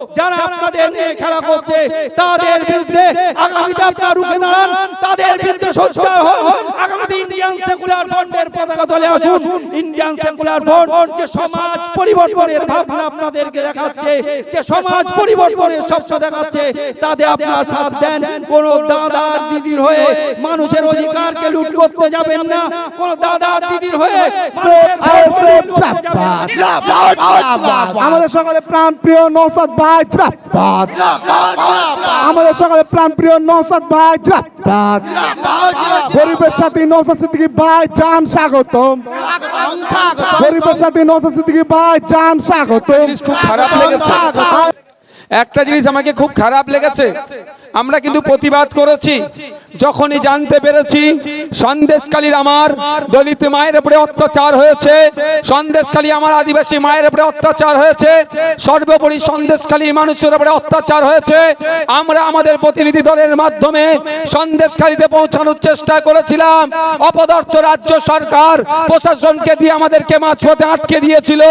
যারা আপনাদের নিয়ে খেলা করছে তাদের বিরুদ্ধে আগামীতে আপনারা রুখে দাঁড়ান তাদের বিরুদ্ধে সোচ্চার হন। আগামীতে ইন্ডিয়ান সেকুলার ফ্রন্টের পতাকা তলে আসুন। ইন্ডিয়ান সেকুলার ফ্রন্ট যে সমাজ পরিবর্তনের ভাবনা আপনাদেরকে দেখাচ্ছে যে সমাজ পরিবর্তনের স্বপ্ন দেখাচ্ছে তাতে আপনারা সাথ দেন কোন দাদার দিদির হয়ে মানুষের অধিকারকে লুট করতে যাবেন না। কোন দাদার দিদির হয়ে। আমাদের সকালে প্রাণ প্রিয় নৌসাদ ভাই আমাদের সকালে প্রাণ প্রিয় নৌসাদ ভাই গরিবের সাথে নৌসাদ সিদ্দিকী ভাই জান স্বাগতম। গরিবের সাথে নৌসাদ সিদ্দিকী ভাই জান স্বাগতম। খুব খারাপ লেগেছে। একটা জিনিস আমাকে খুব খারাপ লেগেছে। আমরা কিন্তু প্রতিবাদ করেছি। যখনই জানতে পেরেছি সন্দেশকালীর আমার দলিত মায়ের উপরে অত্যাচার হয়েছে। সন্দেশকালী আমার আদিবাসী মায়ের উপরে অত্যাচার হয়েছে। সর্বোপরি সন্দেশকালী মানুষের উপরে অত্যাচার হয়েছে। আমরা আমাদের প্রতিনিধি দলের মাধ্যমে সন্দেশকালীতে পৌঁছানোর চেষ্টা করেছিলাম। অপদার্থ রাজ্য সরকার প্রশাসনকে দিয়ে আমাদেরকে মাঝপথে আটকে দিয়েছিল।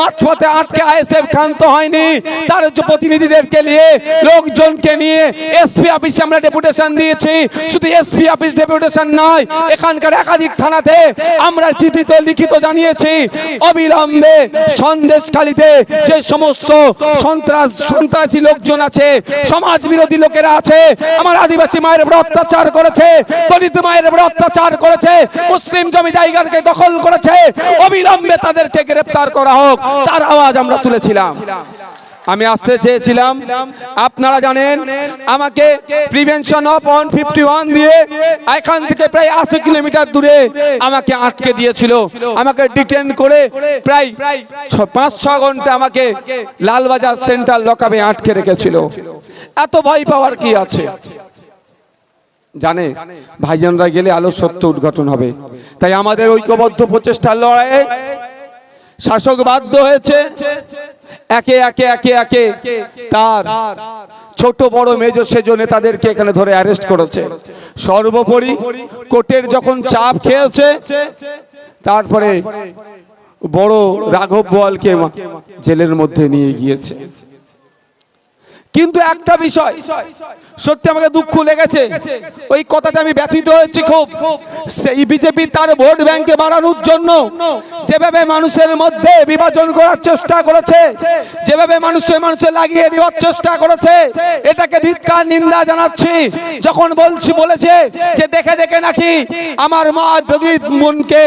মাঝপথে আটকে আইএসএফ ক্ষান্ত হয়নি। তার যে প্রতিনিধিদেরকে নিয়ে, লোকজনকে নিয়ে এসপি অফিসে আমরা ডেপুটেশন দিয়েছি। শুধু এসপি অফিস ডেপুটেশন নয়, এখানকার একাধিক থানাতে আমরা চিঠিতে লিখিত জানিয়েছি, অবিলম্বে সন্দেশখালিতে যে সমস্ত সন্ত্রাস, সন্ত্রাসী লোকজন আছে সমাজ বিরোধী লোকেরা আছে, আমার আদিবাসী মায়ের উপর অত্যাচার করেছে, দলিত মায়ের উপর অত্যাচার করেছে, মুসলিম জমি জায়গাকে দখল করেছে, অবিলম্বে তাদেরকে গ্রেপ্তার করা হোক, তার আওয়াজ আমরা তুলেছিলাম। আমি আসতে চেয়েছিলাম। আপনারা জানেন, আমাকে prevention of one fifty one দিয়ে এখান থেকে প্রায় আশি কিলোমিটার দূরে আমাকে আটকে দিয়েছিল। আমাকে ডিটেন করে প্রায় পাঁচ, ছ ঘণ্টা আমাকে লালবাজার সেন্টার লকাবে আটকে রেখেছিল। এত ভয় পাওয়ার কি আছে? জানে, ভাইজানরা গেলে আলো সত্য উদ্ঘাটন হবে। তাই আমাদের ঐক্যবদ্ধ প্রচেষ্টার লড়াইয়ে শাসক বাধ্য হয়েছে। একে একে একে একে তার ছোট বড় মেজ সেজ নেতাদেরকে এখানে ধরে অ্যারেস্ট করেছে। সর্বোপরি কোর্টের যখন চাপ খেয়েছে, তারপরে বড় রাঘব বলকে জেলের মধ্যে নিয়ে গিয়েছে। কিন্তু একটা বিষয়, সত্যি আমাকে দুঃখ লেগেছে। ওই কথাতে আমি ব্যথিত হয়েছি খুব। সেই বিজেপি তার ভোট ব্যাংকে বাড়ানোর জন্য যেভাবে মানুষের মধ্যে বিভাজন করার চেষ্টা করেছে, যেভাবে মানুষের মানুষে লাগিয়ে দেওয়ার চেষ্টা করেছে, এটাকে ধিক্কার, নিন্দা জানাচ্ছি। যখন বলছি, বলেছে যে দেখে দেখে নাকি আমার মা যদি মনকে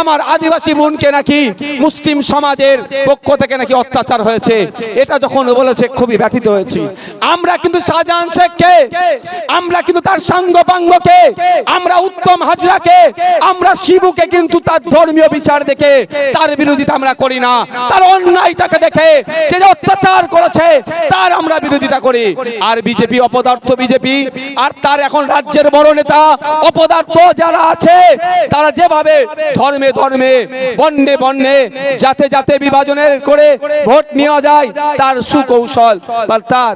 আমার আদিবাসী মনকে নাকি মুসলিম সমাজের পক্ষ থেকে নাকি অত্যাচার হয়েছে। এটা যখন বলেছে, খুবই ব্যথিত হয়েছি। আমরা কিন্তু শাহজাহান শেখকে আমরা কিন্তু তার সাঙ্গপাঙ্গকে আমরা উত্তম হাজরাকে আমরা শিবুকে কিন্তু তার ধর্মীয় বিচার দেখে তার বিরোধিতা আমরা করি না। তার অন্যায়টাকে দেখে যে যে অত্যাচার করেছে তার আমরা বিরোধিতা করি। আর বিজেপি অপদার্থ বিজেপি আর তার এখন রাজ্যের বড় নেতা অপদার্থ যারা আছে তারা যেভাবে ধর্মে ধর্মে বন্যে বন্যে যাতে যাতে বিভাজনের করে ভোট নেওয়া যায় তার সুকৌশল বা তার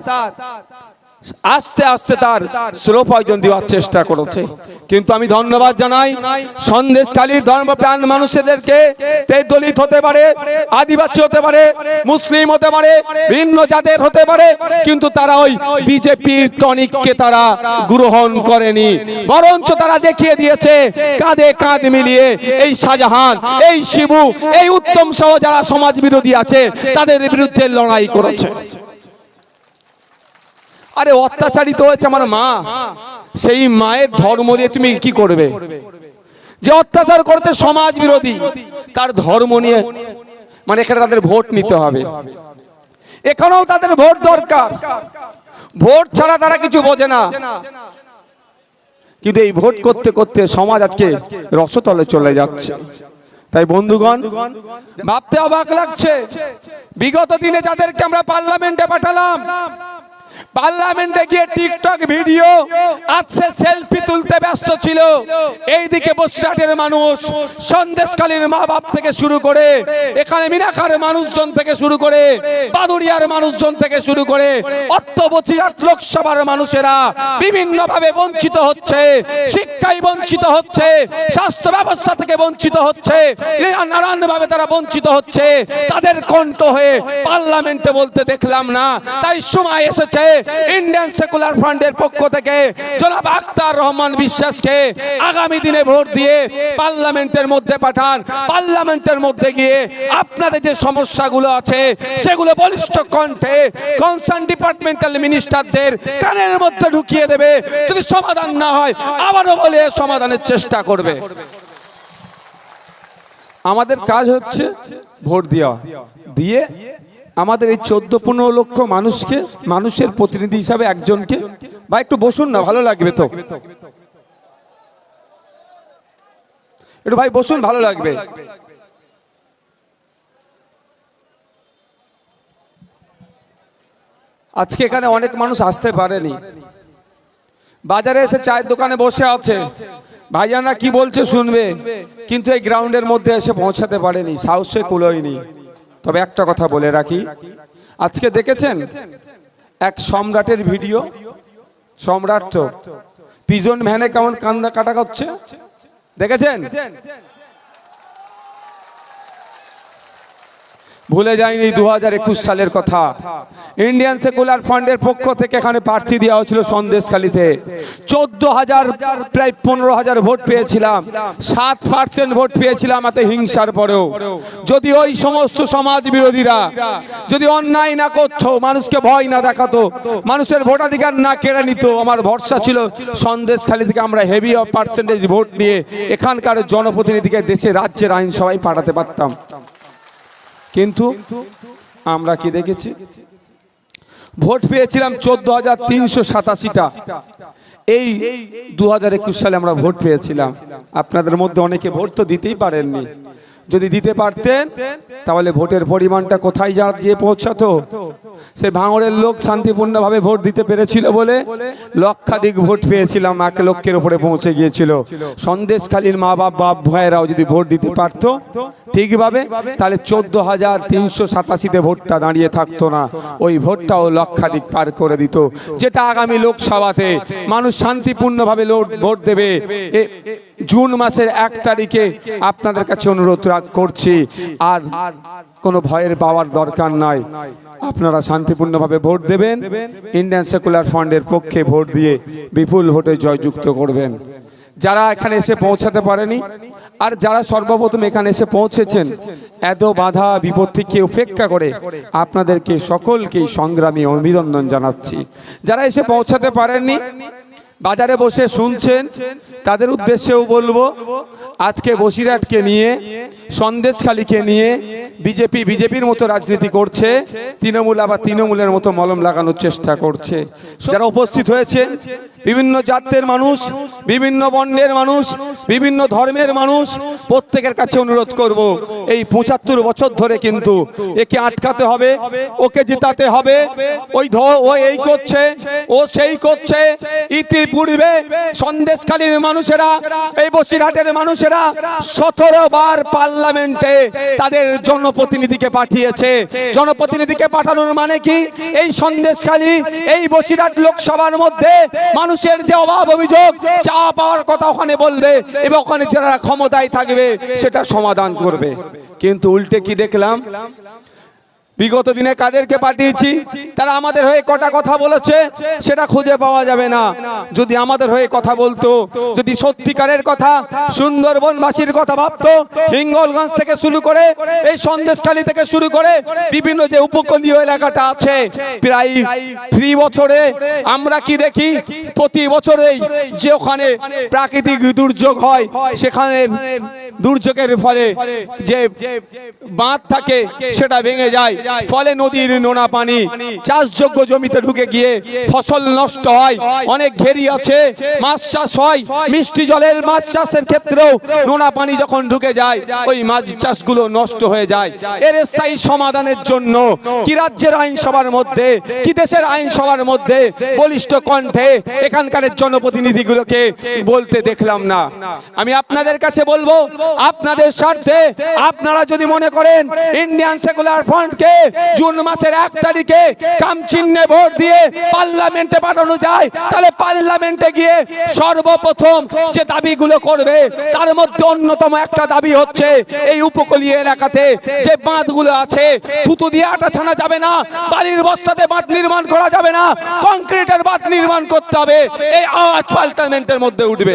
আস্তে আস্তে তার স্লো পয়জন দেওয়ার চেষ্টা করেছে। কিন্তু আমি ধন্যবাদ জানাই সন্দেশকালীর ধর্মপ্রাণ মানুষদেরকে, তে দলিত হতে পারে, আদিবাসী হতে পারে, মুসলিম হতে পারে, ভিন্ন জাতের হতে পারে, কিন্তু তারা ওই বিজেপির টনিককে তারা গ্রহণ করেনি। বরঞ্চ তারা দেখিয়ে দিয়েছে, কাঁধে কাঁধ মিলিয়ে এই শাহজাহান, এই শিবু, এই উত্তম সহ যারা সমাজ বিরোধী আছে, তাদের বিরুদ্ধে লড়াই করেছে। আরে অত্যাচারিত হয়েছে আমার মা। সেই মায়ের ধর্ম দিয়ে তুমি কি করবে? যে অত্যাচার করতে সমাজ বিরোধী, তার ধর্ম নিয়ে মানে এখানে তাদের ভোট নিতে হবে। এখানেও তাদের ভোট দরকার। ভোট ছাড়া তারা কিছু বোঝে না। কিন্তু এই ভোট করতে করতে সমাজ আজকে রসতলে চলে যাচ্ছে। তাই বন্ধুগণ, ভাবতে অবাক লাগছে। বিগত দিনে যাদেরকে আমরা পার্লামেন্টে পাঠালাম পার্লামেন্টে গিয়ে টিকটক ভিডিও আছে সেলফি তুলতে ব্যস্ত ছিল। এইদিকে বসিরহাটের মানুষ সন্দেশকালীন মা বাপ থেকে শুরু করে, এখানে মিনাখার মানুষজন থেকে শুরু করে বাদুরিয়ার মানুষজন থেকে শুরু করে অর্থ বসিরহাট লোকসভার মানুষেরা বিভিন্নভাবে বঞ্চিত হচ্ছে, শিক্ষায় বঞ্চিত হচ্ছে, স্বাস্থ্য ব্যবস্থা থেকে বঞ্চিত হচ্ছে, নানানভাবে তারা বঞ্চিত হচ্ছে। তাদের কণ্ঠ হয়ে পার্লামেন্টে বলতে দেখলাম না, তাই সময় এসেছে ইন্ডিয়ান সেকুলার ফ্রন্টের পক্ষ থেকে জনাব আক্তার রহমান বিশ্বাসকে আগামী দিনে ভোট দিয়ে পার্লামেন্টের মধ্যে পাঠান। পার্লামেন্টের মধ্যে গিয়ে আপনাদের যে সমস্যাগুলো আছে, সেগুলো বলিষ্ঠ কণ্ঠে কনসার্ন ডিপার্টমেন্টাল মিনিস্টারদের কানের মধ্যে ঢুকিয়ে দেবে। যদি সমাধান না হয়, আবারও বলে সমাধানের চেষ্টা করবে। আমাদের কাজ হচ্ছে ভোট দেওয়া। দিয়ে আমাদের এই চোদ্দ পনেরো লক্ষ মানুষকে, মানুষের প্রতিনিধি হিসাবে একজনকে, বা একটু বসুন না, ভালো লাগবে তো। একটু ভাই বসুন, ভালো লাগবে। আজকে এখানে অনেক মানুষ আসতে পারেনি। বাজারে এসে চায়ের দোকানে বসে আছে। ভাইজানা কি বলছে শুনবে। কিন্তু এই গ্রাউন্ডের মধ্যে এসে পৌঁছাতে পারেনি, সাহসে কুলোয়নি। তবে একটা কথা বলে রাখি। আজকে দেখেছেন এক সম্রাটের ভিডিও? সম্রাট তো। পিজন ভ্যানে কেমন কান্দা কাটা করছে? দেখেছেন? ভুলে যায়নি দু হাজার একুশ সালের কথা। ইন্ডিয়ান সেকুলার ফান্ডের পক্ষ থেকে এখানে প্রার্থী দেওয়া হয়েছিল সন্দেশখালীতে। চোদ্দ হাজার প্রায় পনেরো হাজার ভোট পেয়েছিলাম। সাত পার্সেন্ট ভোট পেয়েছিলাম এতে হিংসার পরেও। যদি ওই সমস্ত সমাজ বিরোধীরা যদি অন্যায় না করতো, মানুষকে ভয় না দেখাতো, মানুষের ভোটাধিকার না কেড়ে নিত, আমার ভরসা ছিল সন্দেশখালী থেকে আমরা হেভি পার্সেন্টেজ ভোট দিয়ে এখানকার জনপ্রতিনিধিকে দেশে, রাজ্যের আইনসভায় পাঠাতে পারতাম। কিন্তু আমরা কি দেখেছি? ভোট পেয়েছিলাম চোদ্দ হাজার তিনশো সাতাশিটা। এই দু হাজার একুশ সালে আমরা ভোট পেয়েছিলাম। আপনাদের মধ্যে অনেকে ভোট তো দিতেই পারেননি। যদি দিতে পারতেন, তাহলে ভোটের পরিমাণটা কোথায় যা গিয়ে পৌঁছাতো? সে ভাঙড়ের লোক শান্তিপূর্ণভাবে ভোট দিতে পেরেছিল বলে লক্ষাধিক ভোট পেয়েছিলাম, এক লক্ষের উপরে পৌঁছে গিয়েছিল। সন্দেশখালীর মা বাপ বাপ ভাইয়েরাও যদি ভোট দিতে পারতো, ঠিকভাবে, তাহলে চোদ্দ হাজার তিনশো সাতাশিতে ভোটটা দাঁড়িয়ে থাকতো না। ওই ভোটটাও লক্ষাধিক পার করে দিত। যেটা আগামী লোকসভাতে মানুষ শান্তিপূর্ণভাবে ভোট দেবে জুন মাসের এক তারিখে আপনাদের কাছে অনুরোধ করছি। আর কোনো ভয়ের পাওয়ার দরকার নাই। আপনারা শান্তিপূর্ণভাবে ভোট দেবেন। ইন্ডিয়ান সেকুলার ফান্ডের পক্ষে ভোট দিয়ে বিপুল ভোটে জয়যুক্ত করবেন। যারা এখানে এসে পৌঁছাতে পারেনি, আর যারা সর্বপ্রথম এখানে এসে পৌঁছেছেন, এত বাধা বিপত্তিকে উপেক্ষা করে আপনাদেরকে সকলকেই সংগ্রামী অভিনন্দন জানাচ্ছি। যারা এসে পৌঁছাতে পারেননি বাজারে বসে শুনছেন, তাদের উদ্দেশ্যেও বলব, আজকে বসিরহাটকে নিয়ে, সন্দেশখালীকে নিয়ে বিজেপি, বিজেপির মতো রাজনীতি করছে, তৃণমূল আবার তৃণমূলের মতো মলম লাগানোর চেষ্টা করছে। যারা উপস্থিত হয়েছে বিভিন্ন জাতের মানুষ, বিভিন্ন বর্ণের মানুষ, বিভিন্ন ধর্মের মানুষ প্রত্যেকের কাছে অনুরোধ করব, এই পঁচাত্তর বছর ধরে কিন্তু একে আটকাতে হবে, ওকে জিতাতে হবে, ওই ধর, ও এই করছে, ও সেই করছে, ইতিপূর্বে সন্দেশখালীর মানুষেরা, এই বসিরহাটের মানুষেরা সতেরো বার পার্লামেন্টে তাদের জনপ্রতিনিধিকে পাঠিয়েছে। জনপ্রতিনিধিকে পাঠানোর মানে কি? এই সন্দেশখালী, এই বসিরহাট লোকসভার মধ্যে মানুষের যে অভাব অভিযোগ চা পাওয়ার কথা ওখানে বলবে, এবং ওখানে যারা ক্ষমতায় থাকবে সেটা সমাধান করবে। কিন্তু উল্টে কি দেখলাম? বিগত দিনে কাদেরকে পাঠিয়েছি? তারা আমাদের হয়ে কটা কথা বলেছে, সেটা খুঁজে পাওয়া যাবে না। যদি আমাদের হয়ে কথা বলতো, যদি সত্যিকারের কথা, সুন্দরবনবাসীর কথা ভাবতো, হিঙ্গলগঞ্জ থেকে শুরু করে, এই সন্দেশখালী থেকে শুরু করে বিভিন্ন যে উপকূলীয় এলাকাটা আছে, প্রায় ফ্রি বছরে আমরা কি দেখি? প্রতি বছরেই যে ওখানে প্রাকৃতিক দুর্যোগ হয়, সেখানে দুর্যোগের ফলে যে বাঁধ থাকে, সেটা ভেঙে যায়। ফলে নদীর নোনা পানি চাষযোগ্য জমিতে ঢুকে গিয়ে ফসল নষ্ট হয়। অনেক ঘেরি আছে মাছ চাষ হয়। মিষ্টি জলের মাছ চাষের ক্ষেত্রেও নোনা পানি যখন ঢুকে যায় ওই মাছ চাষগুলো নষ্ট হয়ে যায়। এর স্থায়ী সমাধানের জন্য কি রাজ্যের আইনসভার মধ্যে কি দেশের আইনসভার মধ্যে বলিষ্ঠ কণ্ঠে এখানকার জনপ্রতিনিধিগুলোকে বলতে দেখলাম না। আমি আপনাদের কাছে বলব আপনাদের স্বার্থে আপনারা যদি মনে করেন ইন্ডিয়ান সেকুলার ফ্রন্টকে জুন মাসের এক তারিখে কাম চিহ্নে ভোট দিয়ে পার্লামেন্টে পাঠানো যায়। তাহলে পার্লামেন্টে গিয়ে সর্বপ্রথম যে দাবিগুলো করবে, তার মধ্যে অন্যতম একটা দাবি হচ্ছে এই উপকূলীয় এলাকাতে যে বাঁধগুলো আছে, থুতু দিয়ে আটা ছানা যাবে না, বালির বস্তাতে বাঁধ নির্মাণ করা যাবে না, কংক্রিটের বাঁধ নির্মাণ করতে হবে, এই আওয়াজ পার্লামেন্টের মধ্যে উঠবে।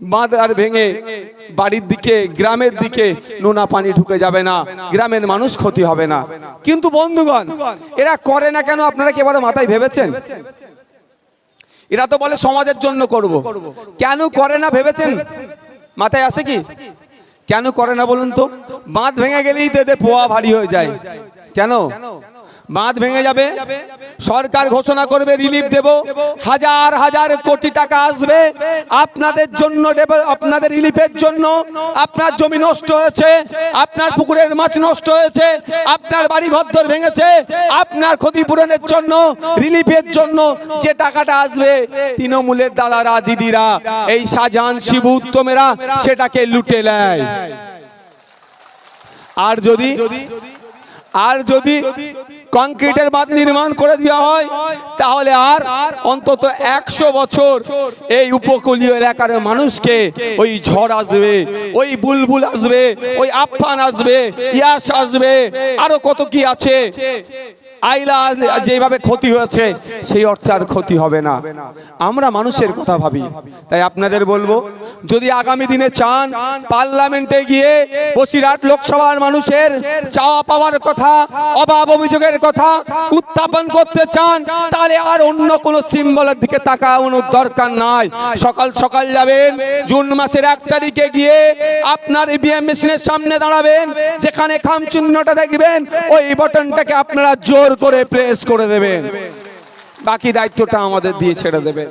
বাঁধ আর ভেঙে বাড়ির দিকে, গ্রামের দিকে নোনা পানি ঢুকে যাবে না, গ্রামের মানুষ ক্ষতি হবে না। কিন্তু বন্ধুগণ, এরা করে না কেন? আপনারা কি এবারে মাথায় ভেবেছেন? এরা তো বলে সমাজের জন্য করব। কেন করে না ভেবেছেন? মাথায় আসে কি? কেন করে না বলুন তো? বাঁধ ভেঙে গেলেই তো এদের পোয়া ভারী হয়ে যায়। কেন? বাঁধ ভেঙে যাবে। সরকার ঘোষণা করবে রিলিফ দেব। হাজার হাজার কোটি টাকা আসবে। আপনাদের জন্য আপনাদের রিলিফের জন্য। আপনার জমি নষ্ট হয়েছে, আপনার পুকুরের মাছ নষ্ট হয়েছে, আপনার বাড়ি ঘরদর ভেঙেছে, আপনার ক্ষতিপূরণের জন্য রিলিফের জন্য যে টাকাটা আসবে, তৃণমূলের দাদারা, দিদিরা, এই শাহজাহান, শিবু উত্তমেরা সেটাকে লুটে নেয়। আর যদি আর যদি কংক্রিটের বাঁধ নির্মাণ করে দেওয়া হয়। তাহলে আর অন্তত একশো বছর এই উপকূলীয় এলাকার মানুষকে ওই ঝড় আসবে, ওই বুলবুল আসবে, ওই আফান আসবে, ইয়াস আসবে, আরও কত কি আছে? আইলা যেভাবে ক্ষতি হয়েছে, সেই অর্থে আর ক্ষতি হবে না। আমরা মানুষের কথা ভাবি। তাই আপনাদের বলব, যদি আগামী দিনে চান পার্লামেন্টে গিয়ে বসিরহাট লোকসভার মানুষের চাওয়া পাওয়ার কথা, অভাব অভিযোগের কথা উত্থাপন করতে চান, তাহলে আর অন্য কোনো সিম্বলের দিকে তাকানোর দরকার নাই। সকাল সকাল যাবেন, জুন মাসের এক তারিখে গিয়ে আপনার ইভিএম মেশিনের সামনে দাঁড়াবেন, যেখানে খাম চিহ্নটা দেখবেন, ওই বাটনটাকে আপনারা জোর করে প্রেস করে দেবেন। বাকি দায়িত্বটা আমাদের দিয়ে ছেড়ে দেবেন।